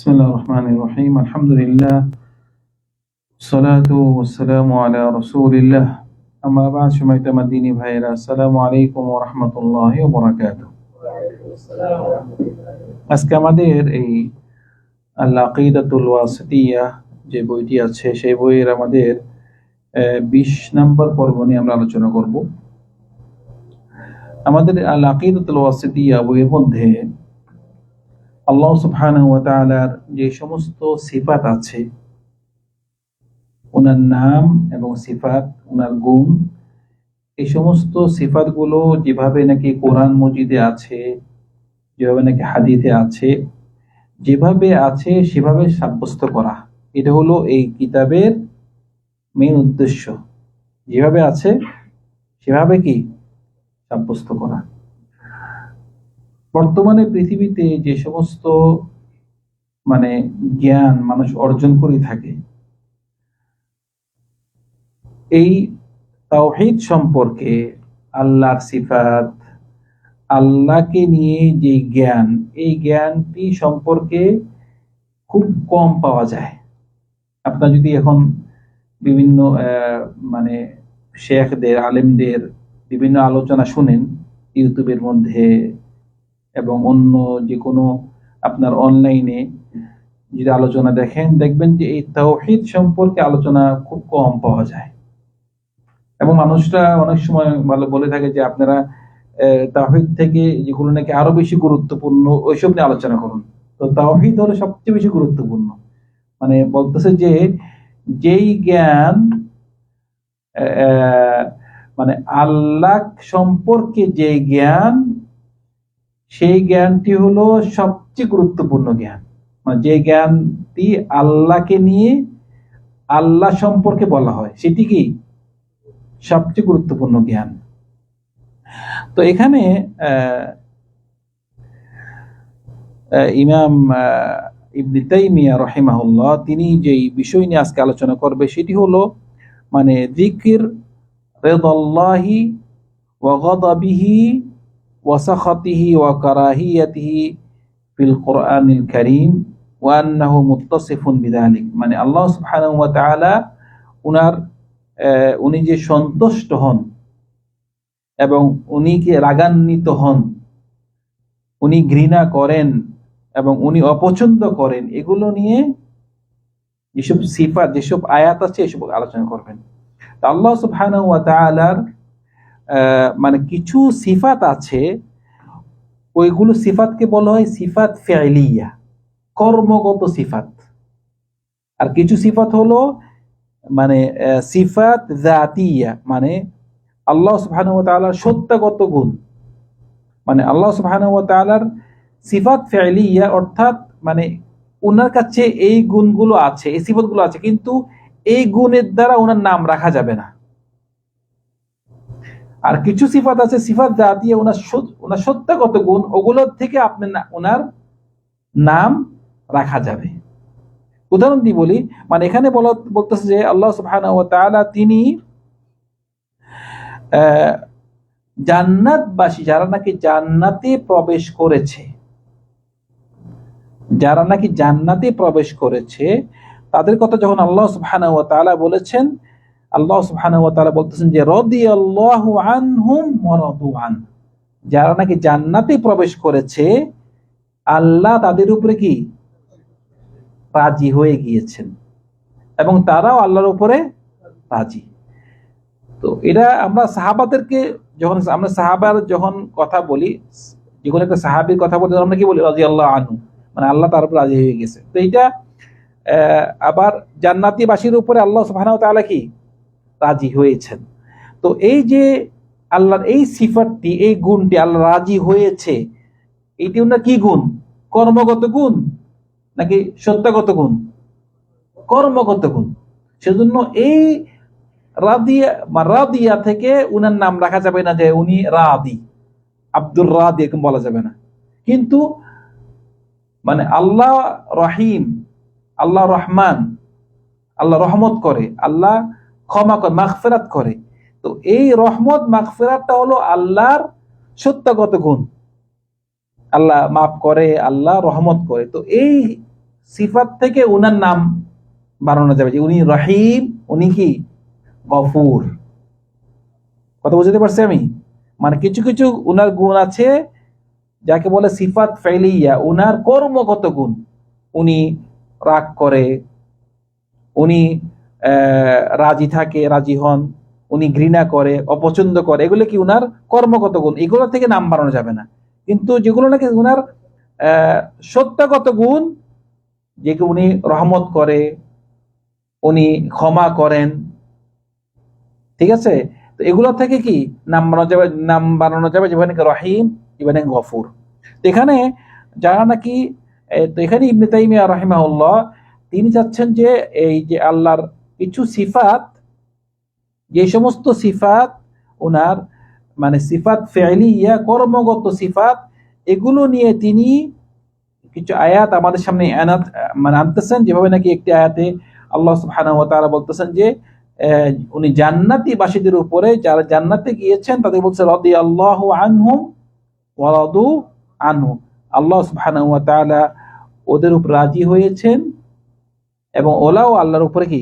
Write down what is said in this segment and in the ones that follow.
بسم الله الرحمن الرحيم الحمد لله والصلاة والسلام على رسول الله أما بعد شميت مديني ভাইরা السلام عليكم ورحمة الله وبركاته আজকে আমাদের এই আল্লাহ আকিদাতুল ওয়াসিতিয়া যে বইটি আছে সেই বইয়ের আমাদের বিশ নম্বর পর্ব নিয়ে আমরা আলোচনা করব আমাদের আল আকিদাতুল ওয়াসিতিয়া বইয়ের মধ্যে আল্লাহ তাআলার যে সমস্ত সিফাত আছে ওনার নাম এবং সিফাত ওনার গুণ, এই সমস্ত সিফাতগুলো যেভাবে নাকি কোরআন মজিদে আছে, যেভাবে নাকি হাদিতে আছে, যেভাবে আছে সেভাবে সাব্যস্ত করা। এটা হলো এই কিতাবের মেন উদ্দেশ্য। যেভাবে আছে, সেভাবে কি? সাব্যস্ত করা। বর্তমানে পৃথিবীতে যে সমস্ত মানে জ্ঞান মানুষ অর্জন করে থাকে, এই তাওহিদ সম্পর্কে আল্লাহর সিফাত, আল্লাহকে নিয়ে যে জ্ঞান, এই জ্ঞানটি সম্পর্কে খুব কম পাওয়া যায়। আপনার যদি এখন বিভিন্ন মানে শেখদের, আলেমদের বিভিন্ন আলোচনা শুনেন, ইউটিউবের মধ্যে এবং অন্য যে কোনো আপনার অনলাইনে যদি আলোচনা দেখেন, দেখবেন যে এই তৌহিদ সম্পর্কে আলোচনা খুব কম পাওয়া যায়। এবং মানুষরা অনেক সময় ভালো বলে থাকে যে আপনারা তাহিদ থেকে যেগুলো নাকি আরও বেশি গুরুত্বপূর্ণ, ওইসব নিয়ে আলোচনা করুন। তো তাহিদ হলো সবচেয়ে বেশি গুরুত্বপূর্ণ। মানে বলতেছে যে যেই জ্ঞান মানে আল্লাহ সম্পর্কে যে জ্ঞান সেই জ্ঞানটি হলো সবচেয়ে গুরুত্বপূর্ণ জ্ঞান। মানে যে জ্ঞানটি আল্লাহকে নিয়ে আল্লাহ সম্পর্কে বলা হয়, সেটি কি? সবচেয়ে গুরুত্বপূর্ণ জ্ঞান। তো এখানে ইমাম ইবনি তাইমিয়া রহিমাহুল্লাহ তিনি যেই বিষয় নিয়ে আজকে আলোচনা করবে, সেটি হলো মানে জিকির রেদাল্লাহি ওয়া সাখাতিহি ওয়া কারাহিয়াতিহি ফিল কোরআনিল কারীম মুত্তাসিফুন বিযালিক মানে আল্লাহ সুবহানাহু ওয়া তাআলা উনার উনি যে সন্তুষ্ট হন এবং উনি কে রাগান্বিত হন, উনি ঘৃণা করেন এবং উনি অপছন্দ করেন, এগুলো নিয়ে যেসব সিফাত, যেসব আয়াত আছে, এসব আলোচনা করবেন। আল্লাহ সুবহানাহু ওয়া তাআলার মানে কিছু সিফাত আছে, ওইগুলো সিফাতকে বলা হয় সিফাত ফেলিয়া, কর্মগত সিফাত। আর কিছু সিফাত হলো মানে সিফাত জাতিয়া মানে আল্লাহ তাআলার সত্যগত গুণ। মানে আল্লাহ তাআলার সিফাত ফেলিয়া, অর্থাৎ মানে ওনার কাছে এই গুণগুলো আছে, এই সিফাতগুলো আছে, কিন্তু এই গুণের দ্বারা ওনার নাম রাখা যাবে না। আর কিছু সিফাত আছে, সিফাত জাতীয় ওনার ওনার সত্যগত গুণ, ওগুলোর থেকে আপনি ওনার নাম রাখা যাবে। উদাহরণ দিয়ে বলি মানে এখানে বলা বলতেছে যে আল্লাহ তাআলা তিনি জান্নাতবাসী, যারা নাকি জান্নাতে প্রবেশ করেছে। যারা নাকি জান্নাতে প্রবেশ করেছে, তাদের কথা যখন আল্লাহ তাআলা বলেছেন আল্লাহ সুবহানাহু ওয়া তাআলা বলতেছেন যে, রাদিয়াল্লাহু আনহুম ওয়া রাদু আন। যারা নাকি জান্নাতে প্রবেশ করেছে, আল্লাহ তাদের উপরে কি? রাজি হয়ে গিয়েছেন। এবং তারাও আল্লাহর উপরে রাজি। তো এটা আমরা সাহাবাদেরকে যখন, আমরা সাহাবার যখন কথা বলি যে কোনো একটা সাহাবির কথা বলতে আমরা কি বলি? রাজি আল্লাহ আনু মানে আল্লাহ তার উপর রাজি হয়ে গেছে তো এইটা আবার জান্নাতিবাসীর উপরে আল্লাহ সুবহানাহু তাআলা কি? রাজি হয়েছেন। তো এই যে আল্লাহর এই সিফাতটি, এই গুণটি আল্লাহ রাজি হয়েছে এইটি ওনার কি গুণ? কর্মগত গুণ নাকি সত্যগত গুণ? কর্মগত গুণ। সেজন্য এই রাদিয়া রাদিয়া থেকে উনার নাম রাখা যাবে না যে উনি রাদি, আব্দুর রাদি এরকম বলা যাবে না। কিন্তু মানে আল্লাহ রহিম, আল্লাহ রহমান, আল্লাহ রহমত করে, আল্লাহ ক্ষমা করে, মাগফেরাত করে। তো এই রহমত, মাগফেরাতটা হলো আল্লাহর সত্যগত গুণ। আল্লাহ মাফ করে, আল্লাহ রহমত করে। তো এই সিফাত থেকে উনার নাম বানানো যাবে যে উনি রহিম, উনি কি? গফুর। কথা বুঝতে পারছি আমি? মানে কিছু কিছু উনার গুণ আছে, যাকে বলে সিফাত ফেলিয়া উনার কর্মগত গুণ। উনি রাগ করে, উনি রাজি থাকে, রাজি হন, উনি ঘৃণা করে, অপছন্দ করে, এগুলো কি উনার কর্মগত গুণ? এগুলো থেকে নাম বানানো যাবে না। কিন্তু যেগুলো নাকি উনার সত্যগত গুণ, যে উনি রহমত করে, উনি ক্ষমা করেন, ঠিক আছে? তো এগুলো থেকে কি নাম বানানো যাবে? নাম বানানো যাবে যেখানে রহিম যেখানে গফুর। তো এখানে যারা নাকি তো এখানে ইবনে তাইমিয়া রাহিমাহুল্লাহ, তিনি চাচ্ছেন যে এই যে আল্লাহর কিছু সিফাত, যে সমস্ত সিফাত ওনার মানে সিফাত ফেলিয়া কর্মগত সিফাত, এগুলো নিয়ে তিনি কিছু আয়াত আমাদের সামনে আনাত মানে আনতেছেন, যেভাবে নাকি একটি আয়াতে আল্লাহ সুবহানাহু ওয়া বলতেছেন যে উনি জান্নাতি বাসীদের উপরে যারা জান্নাতে গিয়েছেন, তাদের বলছে, রাদিয়াল্লাহু আনহুম ওয়া রাদু আনহু। আল্লাহ সুবহানাহু ওয়া ওদের উপর রাজি হয়েছেন, এবং ওলাও আল্লাহর উপরে কি?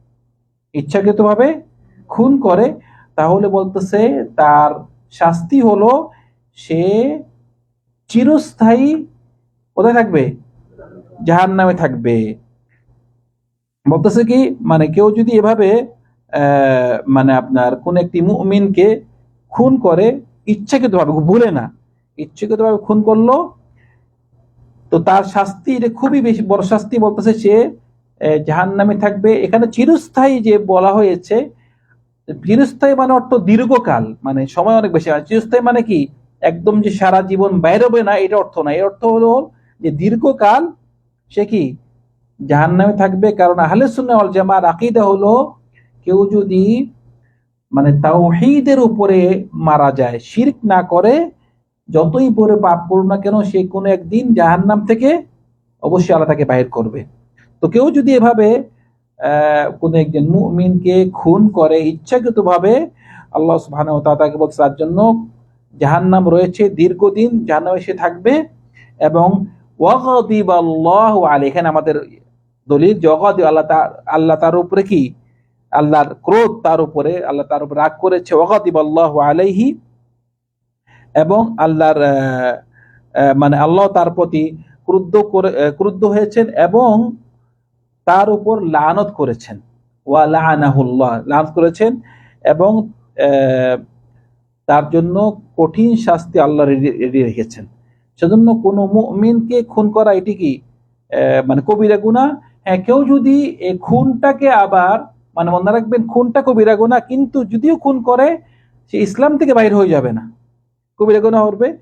ইচ্ছাকৃতভাবে খুন করে, তাহলে বলতেছে তার শাস্তি হলো সে চিরস্থায়ী কোথায় থাকবে? জাহান নামে থাকবে। বলতেছে কি মানে কেউ যদি এভাবে মানে আপনার কোন একটি মুমিনকে খুন করে, ইচ্ছাকৃতভাবে, ভুলে না, ইচ্ছাকৃতভাবে খুন করল, তো তার শাস্তি, এটা খুবই বেশি বড় শাস্তি বলতেছে সে জাহান নামে থাকবে। এখানে চিরস্থায়ী যে বলা হয়েছে, চিরস্থায়ী মানে অর্থ দীর্ঘকাল মানে সময় অনেক বেশি। আর চিরস্থায়ী মানে কি? একদম যে সারা জীবন বাইরবে না, এটা অর্থ না এর অর্থ হলো যে দীর্ঘকাল সে কি? জাহান নামে থাকবে। কারণ আহলে ওয়াল জামার আকিদা হলো, কেউ যদি মানে তাওহীদের উপরে মারা যায়, শিরক না করে, যতই পরে পাপ করুক না কেন, সে কোনো একদিন জাহান্নাম থেকে অবশ্যই আল্লাহ তাকে বাহির করবে। তো কেউ যদি এভাবে কোনো একজন মুমিনকে খুন করে ইচ্ছাকৃতভাবে, আল্লাহ সুবহানাহু ওয়া বলছে তার জন্য জাহান্নাম রয়েছে দীর্ঘদিন, জাহান্নামে সে থাকবে এবং ওয়াগাদিবাল্লাহু আলাইহি, এখানে আমাদের দলিল জগাদি আল্লাহ আল্লাহ তার উপরে কি? আল্লাহর ক্রোধ তার উপরে, আল্লাহ তার উপরে রাগ করেছে, ওয়াগাদিবাল্লাহু আলাইহি এবং আল্লাহর মানে আল্লাহ তার প্রতি ক্রুদ্ধ করে ক্রুদ্ধ হয়েছেন এবং তার উপর লানত করেছেন। ওয়া লাআনাহুল্লাহ লানত করেছেন এবং তার জন্য কঠিন শাস্তি আল্লাহ রেডি- রেখেছেন। সেজন্য কোনো মুমিনকে খুন করা এটি কি? মানে কবিরা গুনাহ? হ্যাঁ কেউ যদি এই খুনটাকে আবার মানে মনে রাখবেন খুনটা কবিরা গুনাহ, কিন্তু যদিও খুন করে, সে ইসলাম থেকে বাইর হয়ে যাবে না। কবিরা গুনাহ হবে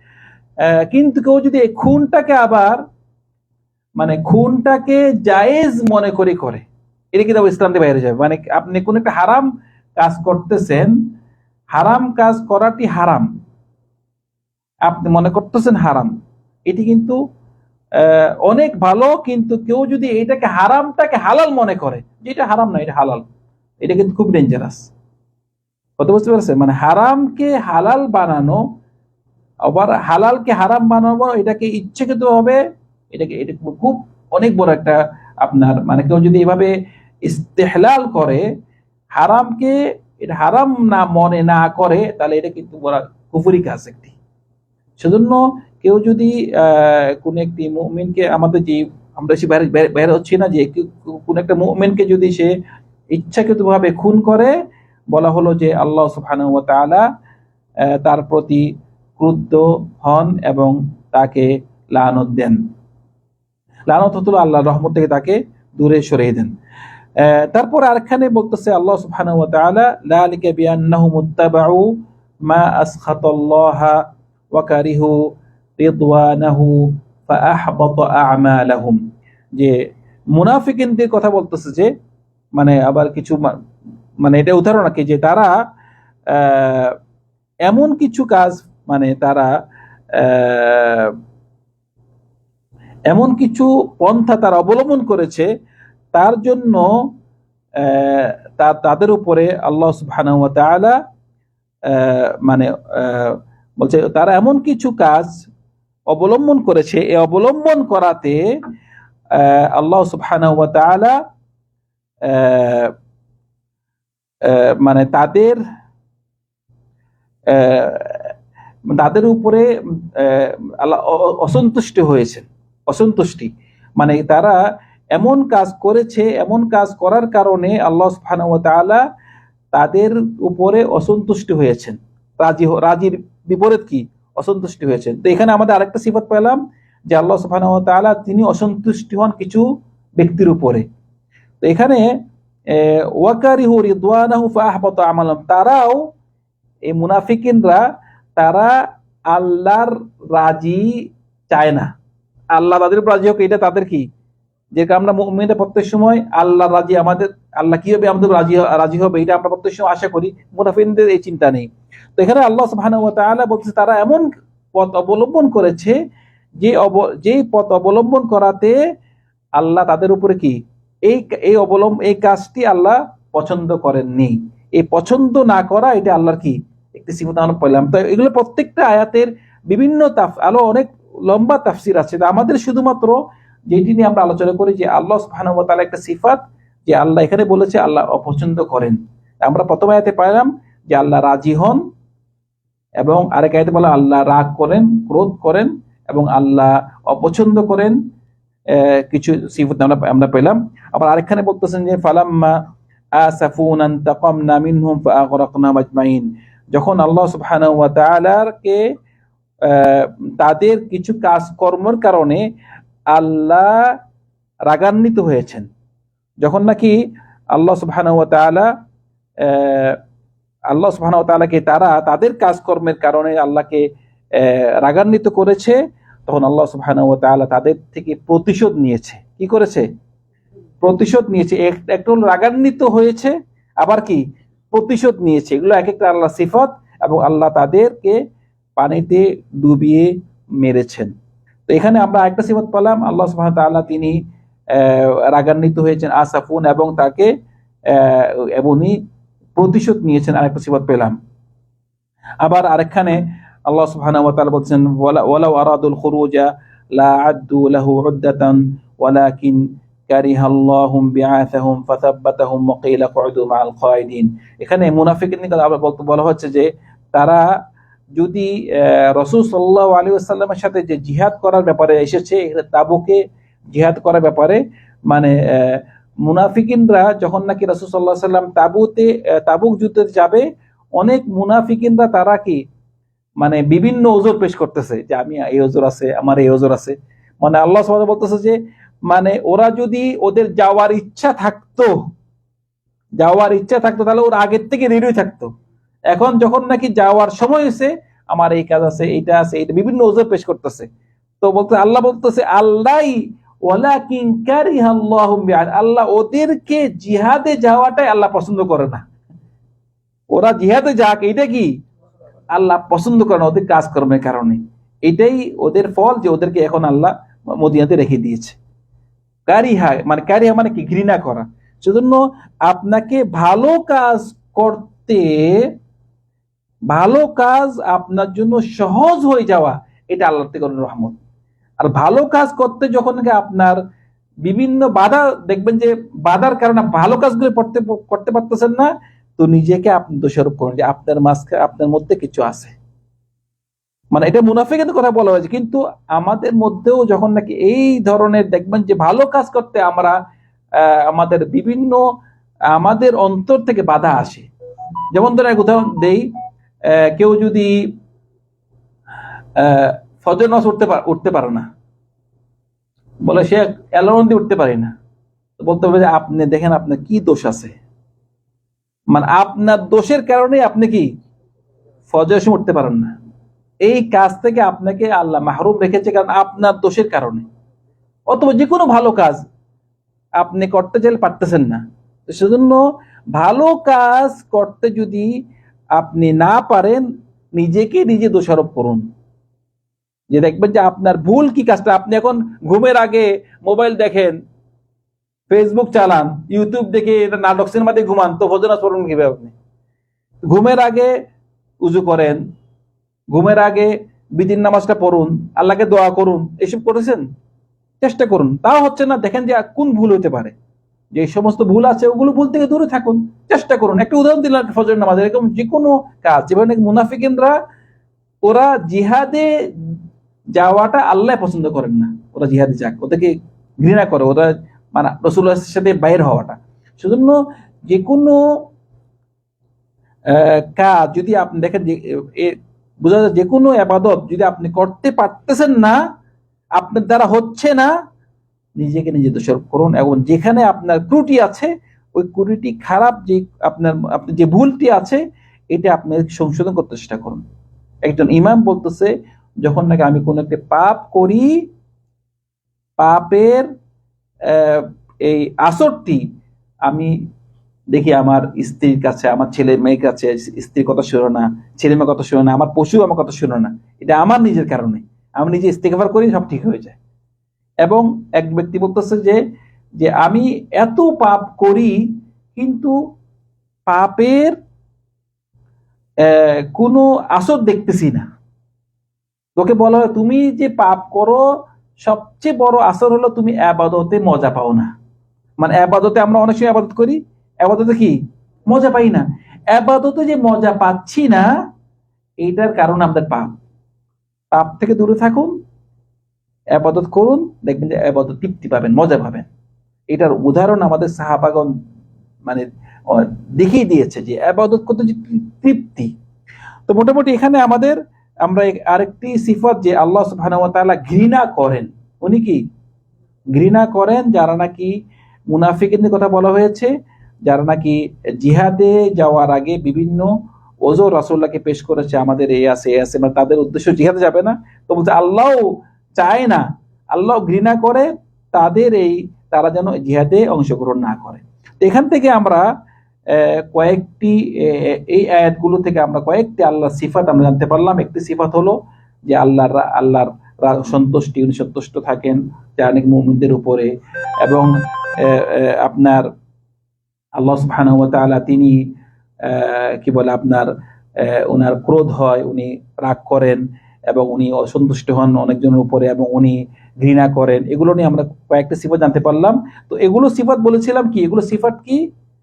কিন্তু কেউ যদি এই খুনটাকে আবার মানে খুনটাকে জায়েজ মনে করে করে। এটা কিন্তু ইসলাম থেকে বাইরে যাবে মানে আপনি কোন একটা হারাম কাজ করতেছেন হারাম কাজ করাটি হারাম। আপনি মনে করতেছেন হারাম। এটি কিন্তু অনেক ভালো কিন্তু কেউ যদি এটাকে হারামটাকে হালাল মনে করে যে এটা হারাম না এটা হালাল এটা কিন্তু খুব ডেঞ্জারাস কথা বুঝতে পারছেন? মানে হারামকে হালাল বানানো আবার হালালকে হারাম বানাবো এটাকে ইচ্ছাকৃত হবে এটাকে, এটা খুব অনেক বড় একটা আপনার মানে কেউ যদি এভাবে ইস্তেহলাল করে, হারামকে, এটা হারাম না মনে না করে, তাহলে এটা কিন্তু বড় কুফুরি কাজ একটি। সেজন্য কেউ যদি কোন একটি মুমিনকে আমাদের যে, আমরা সে বাইরে, বাইরে- হচ্ছি না, যে কোন একটা মুমিনকে যদি সে ইচ্ছাকৃতভাবে খুন করে, বলা হলো যে আল্লাহ ওয়া তাআলা তার প্রতি ক্রুদ্ধ হন এবং তাকে লানত দেন। লানত আল্লাহ রহমত থেকে তাকে দূরে সরিয়ে দেন। তারপরে আরেকখানে বলতেছে আল্লাহ সুবহানাহু ওয়া তাআলা লালিকা বিআন্নাহুম মুত্তাবাউ যে মুনাফিকিনদের কথা বলতেছে যে মানে আবার কিছু মানে এটা উদাহরণ কি যে তারা এমন কিছু কাজ মানে তারা আহ, এমন কিছু পন্থা তারা অবলম্বন করেছে তার জন্য তাদের উপরে আল্লাহ সুবহানাহু ওয়া মানে বলছে তারা এমন কিছু কাজ অবলম্বন করেছে এ অবলম্বন করাতে আল্লাহ আহ, মানে তাদের তাদের উপরে অসন্তুষ্ট হয়েছেন। অসন্তুষ্টি। মানে তারা এমন কাজ করেছে, এমন কাজ করার কারণে আল্লাহ ওয়া তাদের উপরে অসন্তুষ্টি হয়েছেন। রাজি রাজির বিপরীত কি? অসন্তুষ্টি হয়েছেন। তো এখানে আমাদের আরেকটা সিফত পেলাম যে আল্লাহ ওয়া তিনি অসন্তুষ্টি হন কিছু ব্যক্তির উপরে। তো এখানে তারাও, এই মুনাফিকিনরা, তারা আল্লাহর রাজি চায় না। আল্লাহ তাদের উপর রাজি হোক, এটা তাদের কি? যে আমরা মুমিনরা প্রত্যেক সময় আল্লাহ রাজি আমাদের, আল্লাহ কীভাবে আমাদের রাজি রাজি হবে, এটা আমরা প্রত্যেক সময় আশা করি মুনাফিনদের এই চিন্তা নেই। তো এখানে আল্লাহ সুবহানাহু বলছে, তারা এমন পথ অবলম্বন করেছে, যে যেই পথ অবলম্বন করাতে আল্লাহ তাদের উপরে কি? এই এই অবলম্ব, এই কাজটি আল্লাহ পছন্দ করেননি। এই পছন্দ না করা, এটা আল্লাহর কি? একটি সীমিত আমরা পেলাম। তো এগুলো প্রত্যেকটা আয়াতের বিভিন্ন তাফ আলো অনেক লম্বা তাফসির আছে। আমাদের শুধুমাত্র যেটি নিয়ে আমরা আলোচনা করি যে আল্লাহ তাআলা একটা সিফাত, যে আল্লাহ এখানে বলেছে আল্লাহ অপছন্দ করেন। আমরা প্রথম আয়াতে পাইলাম যে আল্লাহ রাজি হন এবং আরেক আয়াতে বলা আল্লাহ রাগ করেন, ক্রোধ করেন এবং আল্লাহ অপছন্দ করেন কিছু সিফত আমরা আমরা পেলাম। আবার আরেকখানে বলতেছেন যে ফালাম্মা আসাফুন আনতাকামনা মিনহুম ফাআগরাকনা মাজমাইন। যখন আল্লাহ সুবহানাহু ওয়া তাদের কিছু কাজকর্মের কারণে আল্লাহ রাগান্বিত হয়েছেন। যখন নাকি আল্লাহ তাআলা আল্লাহ তাআলাকে তারা তাদের কাজকর্মের কারণে আল্লাহকে রাগান্বিত করেছে, তখন আল্লাহ তাআলা তাদের থেকে প্রতিশোধ নিয়েছে। কি করেছে? প্রতিশোধ নিয়েছে। এক- একটা রাগান্বিত হয়েছে, আবার কি? প্রতিশোধ নিয়েছে। এগুলো এক একটা আল্লাহ সিফত এবং আল্লাহ তাদেরকে পানিতে ডুবিয়ে মেরেছেন। তো এখানে আমরা একটা সিফত পেলাম। আল্লাহ ওয়া তাআলা তিনি রাগান্বিত হয়েছেন আসাফুন এবং তাকে এবং প্রতিশোধ নিয়েছেন আরেকটা সিফত পেলাম। আবার আরেকখানে আল্লাহ তাআলা বলছেন, ওয়ালা আরাদুল খুরুজা এখানে বলতে বলা হচ্ছে যে, তারা যদি রাসূল সাল্লাল্লাহু আলাইহি ওয়াসাল্লামের সাথে যে জিহাদ করার ব্যাপারে এসেছে তাবুকে জিহাদ করার ব্যাপারে মানে মুনাফিকিনরা যখন নাকি রাসূল সাল্লাহ সাল্লাম তাবুতে তাবুক যুদ্ধে যাবে, অনেক মুনাফিকিনরা তারা কি মানে বিভিন্ন ওজোর পেশ করতেছে, যে আমি এই ওজোর আছে, আমার এই ওজোর আছে। মানে আল্লাহ সুবহানাহু বলতেছে যে মানে ওরা যদি ওদের যাওয়ার ইচ্ছা থাকতো, যাওয়ার ইচ্ছা থাকতো, তাহলে ওরা আগের থেকে রেডি থাকতো। এখন যখন নাকি যাওয়ার সময় হয়েছে, আমার এই কাজ আছে, এইটা আছে এটা বিভিন্ন ওজোর পেশ করতেছে। তো বলতে আল্লাহ বলতেছে আল্লাহ আল্লাহ ওদেরকে জিহাদে যাওয়াটাই আল্লাহ পছন্দ করে না। ওরা জিহাদে যাক এটা কি? আল্লাহ পছন্দ করে না, ওদের কাজকর্মের কারণে। এটাই ওদের ফল যে ওদেরকে এখন আল্লাহ মদিনাতে রেখে দিয়েছে। কারিহা মানে কারিহা মানে কি? ঘৃণা করা। সেজন্য আপনাকে ভালো কাজ করতে ভালো কাজ আপনার জন্য সহজ হয়ে যাওয়া, এটা আল্লাহ থেকে রহমত। আর ভালো কাজ করতে যখন আপনার বিভিন্ন বাধা, দেখবেন যে বাধার কারণে ভালো কাজগুলো করতে করতে পারতেছেন না, তো নিজেকে আপনি দোষারোপ করুন যে আপনার মাঝখানে আপনার মধ্যে কিছু আছে। মানে এটা মুনাফিকের কথা বলা হয়েছে, কিন্তু আমাদের মধ্যেও যখন নাকি এই ধরনের দেখবেন যে ভালো কাজ করতে আমরা আমাদের বিভিন্ন, আমাদের অন্তর থেকে বাধা আসে। যেমন ধরে এক উদাহরণ দেই কেউ যদি ফজর নামাজ উঠতে উঠতে পারে না। বলে সে অ্যালার্ম দিয়ে উঠতে পারে না। বলতে হবে যে আপনি, দেখেন আপনার কি দোষ আছে। মানে আপনার দোষের কারণে আপনি কি ফজরের সময় উঠতে পারেন না। এই কাজ থেকে আপনাকে আল্লাহ মাহরুম রেখেছে কারণ আপনার দোষের কারণে। অথবা যে কোনো ভালো কাজ আপনি করতে চাইলে পারতেছেন না। সেজন্য ভালো কাজ করতে যদি আপনি না পারেন, নিজেকে নিজে দোষারোপ করুন। যে দেখবেন যে আপনার ভুল কি কাজটা, আপনি এখন ঘুমের আগে মোবাইল দেখেন ফেসবুক চালান ইউটিউব দেখে এটা নাটক সিনেমা দিয়ে ঘুমান, তো ভোজনা পড়ুন কীভাবে আপনি। ঘুমের আগে উজু করেন, ঘুমের আগে বিদিন নামাজটা পড়ুন, আল্লাহকে দোয়া করুন, এসব করেছেন? চেষ্টা করুন। তাও হচ্ছে না, দেখেন যে কোন ভুল হতে পারে। যে সমস্ত ভুল আছে, ওগুলো ভুল থেকে দূরে থাকুন। চেষ্টা করুন। একটা উদাহরণ দিলাম ফজর নামাজ এরকম যে কোনো কাজ যেভাবে মুনাফিকেনরা, ওরা জিহাদে যাওয়াটা আল্লাহ পছন্দ করেন না। ওরা জিহাদে যাক, ওদেরকে ঘৃণা করে, ওরা মানে রসুলের সাথে বাইর হওয়াটা। সেজন্য যে কোনো কাজ যদি আপনি দেখেন যে বোঝা যায় যে কোনো আবাদত যদি আপনি করতে পারতেছেন না, আপনার দ্বারা হচ্ছে না নিজেকে নিজে দোষারোপ করুন এবং যেখানে আপনার ত্রুটি আছে, ওই ত্রুটি খারাপ যে আপনার আপনার যে ভুলটি আছে, এটা আপনি সংশোধন করতে চেষ্টা করুন। একজন ইমাম বলতেছে, যখন নাকি আমি কোনো একটা পাপ করি, পাপের এই আসরটি, আমি দেখি আমার স্ত্রীর কাছে, আমার ছেলে মেয়ের কাছে স্ত্রীর কথা শুনো না, ছেলে মেয়ের কথা শুনো না, আমার পশু আমার কথা শুনো না। এটা আমার নিজের কারণে। আমি নিজে ইস্তেকবার করি, সব ঠিক হয়ে যায়। এবং এক ব্যক্তি বলতেছে যে যে আমি এত পাপ করি, কিন্তু পাপের কোনো আসর দেখতেছি না। তোকে বলা হয়, তুমি যে পাপ করো, সবচেয়ে বড় আসর হলো তুমি আবাদতে মজা পাও না। মানে আবাদতে আমরা অনেক সময় আবাদত করি। আবাদতে কি? মজা পাই না। আবাদতে যে মজা পাচ্ছি না, এইটার কারণ আমাদের পাপ। পাপ থেকে দূরে থাকুন। আবাদত করুন, দেখবেন যে আবাদত তৃপ্তি পাবেন, মজা পাবেন। এটার উদাহরণ আমাদের সাহাবাগন মানে দেখিয়ে দিয়েছে যে আবাদত করতে যে তৃপ্তি। তো মোটামুটি এখানে আমাদের, আমরা আরেকটি সিফত যে আল্লাহ ওয়া ঘৃণা করেন। উনি কি? ঘৃণা করেন যারা নাকি মুনাফিকিনদের কথা বলা হয়েছে, যারা নাকি জিহাদে যাওয়ার আগে বিভিন্ন ওজোর রাসূলুল্লাহকে পেশ করেছে, আমাদের এই আছে এই আছে মানে তাদের উদ্দেশ্য জিহাদে যাবে না। তো বলছে, আল্লাহ চায় না। আল্লাহ ঘৃণা করে, তাদের এই তারা যেন জিহাদে অংশগ্রহণ না করে। এখান থেকে আমরা কয়েকটি এই আয়াতগুলো থেকে আমরা কয়েকটি আল্লাহর সিফাত আমরা জানতে পারলাম। একটি সিফাত হলো যে আল্লাহর আল্লাহর সন্তুষ্টি, উনি সন্তুষ্ট থাকেন যে অনেক মুমিনদের উপরে এবং আপনার আল্লাহ সুবহানাহু ওয়া তিনি কি বলে আপনার ওনার ক্রোধ হয়, উনি রাগ করেন। এবং উনি অসন্তুষ্ট হন অনেকজনের উপরে এবং উনি ঘৃণা করেন। এগুলো নিয়ে আমরা কয়েকটা সিফাত জানতে পারলাম। তো এগুলো সিফাত বলেছিলাম কি? এগুলো সিফাত কি?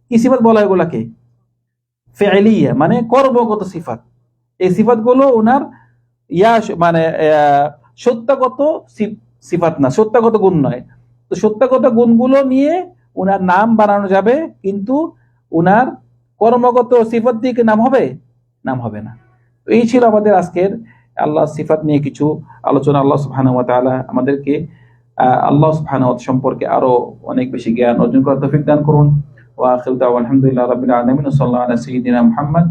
কি সিফাত বলা হয় এগুলাকে? ফেলিয়া মানে কর্মগত সিফাত। এই সিফাতগুলো ওনার ইয়া মানে সত্যাগত সিফাত না, সত্যাগত গুণ নয়। তো সত্যাগত গুণগুলো নিয়ে ওনার নাম বানানো যাবে, কিন্তু ওনার কর্মগত সিফাত দিয়ে কি নাম হবে? নাম হবে না। এই ছিল আমাদের আজকের আল্লাহ সিফাত নিয়ে কিছু আলোচনা আল্লাহ সুবহানাহু তালা আমাদেরকে আল্লাহ সুবহানাহু সম্পর্কে আরও অনেক বেশি জ্ঞান অর্জন করার তফিক দান করুন। ওয়া আখিরু দাওয়ানা, আলহামদুলিল্লাহ মুহাম্মদ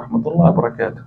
রাহমাতুল্লাহি ওয়া বারাকাতুহু।